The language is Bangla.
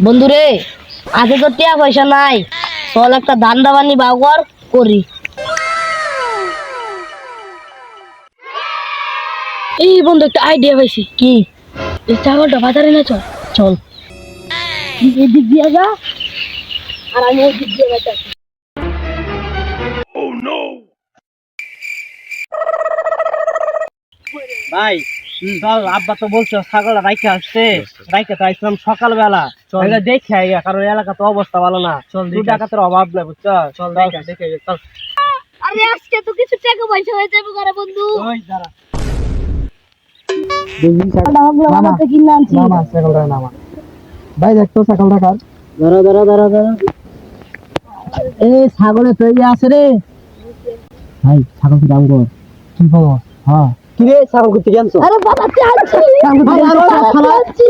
বন্ধুরে আগে তো টিয়া পয়সা নাই। চল একটা ধান্দা বানি বাগর করি। এই বন্ধু একটা আইডিয়া পাইছি। কি? এই ছাগলটা বাজারে না চল? চল। এদিক দিয়ে যা আর আমি ওই দিক দিয়ে বাজাচ্ছি ভাই চল আব্বা তো বলছে ছাগলটা রাইখে আসছে। রাইখে তো আসলাম সকালবেলা। চল। দেখে আইয়া কারণ এলাকা তো অবস্থা ভালো না। চল দু টাকাতের অভাব নাই বুঝছ? চল দেখে দেখে চল। আরে আজকে তো কিছু টাকা পয়সা হয়ে যাবে বন্ধু। ওই দাঁড়া। ভাই দেখ তো ছাগলটা কার? ধরো ধরো ধরো ধরো এ ছাগলে তো ইয়ে আছে রে। ভাই ছাগল কি দাম কর? কি খবর? হ্যাঁ। কি রে ছাগল করতে গেছো আরে বাবা চাচ্ছি